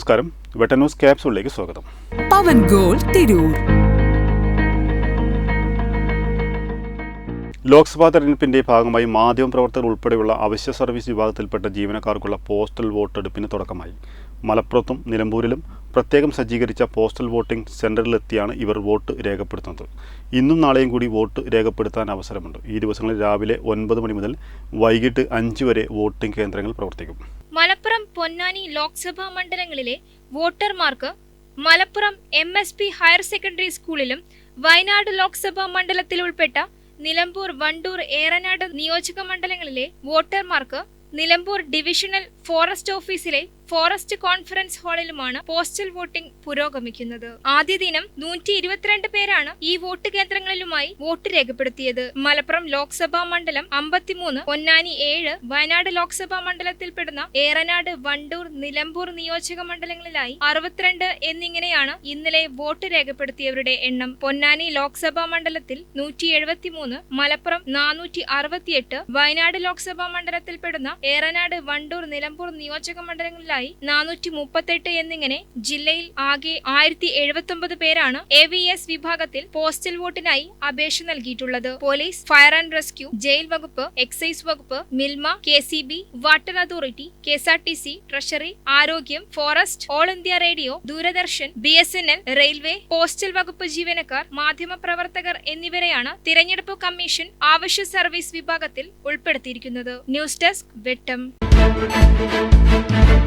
നമസ്കാരം. വെട്ടൻ ന്യൂസ് ക്യാപ്സൂളിലേക്ക് സ്വാഗതം. പവൻ ഗോൾ തിരൂർ. ലോക്സഭാ തെരഞ്ഞെടുപ്പിന്റെ ഭാഗമായി മാധ്യമ പ്രവർത്തകർ ഉൾപ്പെടെയുള്ള അവശ്യ സർവീസ് വിഭാഗത്തിൽപ്പെട്ട ജീവനക്കാർക്കുള്ള പോസ്റ്റൽ വോട്ടെടുപ്പിന് തുടക്കമായി. മലപ്പുറത്തും നിലമ്പൂരിലും പ്രത്യേകം സജ്ജീകരിച്ച പോസ്റ്റൽ വോട്ടിംഗ് സെന്ററിലെത്തിയാണ് ഇവർ വോട്ട് രേഖപ്പെടുത്തുന്നത്. ഇന്നും നാളെയും കൂടി വോട്ട് രേഖപ്പെടുത്താൻ അവസരമുണ്ട്. ഈ ദിവസങ്ങളിൽ രാവിലെ ഒൻപത് മണി മുതൽ വൈകിട്ട് അഞ്ച് വരെ വോട്ടിംഗ് കേന്ദ്രങ്ങൾ പ്രവർത്തിക്കും. മലപ്പുറം പൊന്നാനി ലോക്സഭാ മണ്ഡലങ്ങളിലെ വോട്ടർമാർക്ക് Malappuram M S P higher secondary സ്കൂളിലും വയനാട് ലോക്സഭാ മണ്ഡലത്തിൽ ഉൾപ്പെട്ട നിലമ്പൂർ വണ്ടൂർ ഏറനാട് നിയോജക മണ്ഡലങ്ങളിലെ വോട്ടർമാർക്ക് നിലമ്പൂർ ഡിവിഷണൽ ഫോറസ്റ്റ് ഓഫീസിലെ ഫോറസ്റ്റ് കോൺഫറൻസ് ഹാളിലുമാണ് പോസ്റ്റൽ വോട്ടിംഗ് പുരോഗമിക്കുന്നത്. ആദ്യ ദിനം നൂറ്റി ഇരുപത്തിരണ്ട് പേരാണ് ഈ വോട്ട് കേന്ദ്രങ്ങളിലുമായി വോട്ട് രേഖപ്പെടുത്തിയത്. മലപ്പുറം ലോക്സഭാ മണ്ഡലം അമ്പത്തിമൂന്ന് പൊന്നാനി ഏഴ് വയനാട് ലോക്സഭാ മണ്ഡലത്തിൽപ്പെടുന്ന ഏറനാട് വണ്ടൂർ നിലമ്പൂർ നിയോജക മണ്ഡലങ്ങളിലായി അറുപത്തിരണ്ട് എന്നിങ്ങനെയാണ് ഇന്നലെ വോട്ട് രേഖപ്പെടുത്തിയവരുടെ എണ്ണം. പൊന്നാനി ലോക്സഭാ മണ്ഡലത്തിൽ നൂറ്റി എഴുപത്തിമൂന്ന് മലപ്പുറം നാനൂറ്റി അറുപത്തിയെട്ട് വയനാട് ലോക്സഭാ മണ്ഡലത്തിൽപ്പെടുന്ന ഏറനാട് വണ്ടൂർ നിലമ്പൂർ നിയോജക മണ്ഡലങ്ങളിലായി നാനൂറ്റി മുപ്പത്തെട്ട് എന്നിങ്ങനെ ജില്ലയിൽ ആകെ ആയിരത്തി എഴുപത്തി ഒമ്പത് പേരാണ് എ വി എസ് വിഭാഗത്തിൽ പോസ്റ്റൽ വോട്ടിനായി അപേക്ഷ നൽകിയിട്ടുള്ളത്. Police fire and rescue jail വകുപ്പ് എക്സൈസ് വകുപ്പ് Milma K C B water authority K S R T C treasury ആരോഗ്യം forest all India radio Doordarshan B S N L railway postal വകുപ്പ് ജീവനക്കാർ മാധ്യമപ്രവർത്തകർ എന്നിവരെയാണ് തിരഞ്ഞെടുപ്പ് കമ്മീഷൻ ആവശ്യ സർവീസ് വിഭാഗത്തിൽ ഉൾപ്പെടുത്തിയിരിക്കുന്നത്. News desk Vettam. Thank you.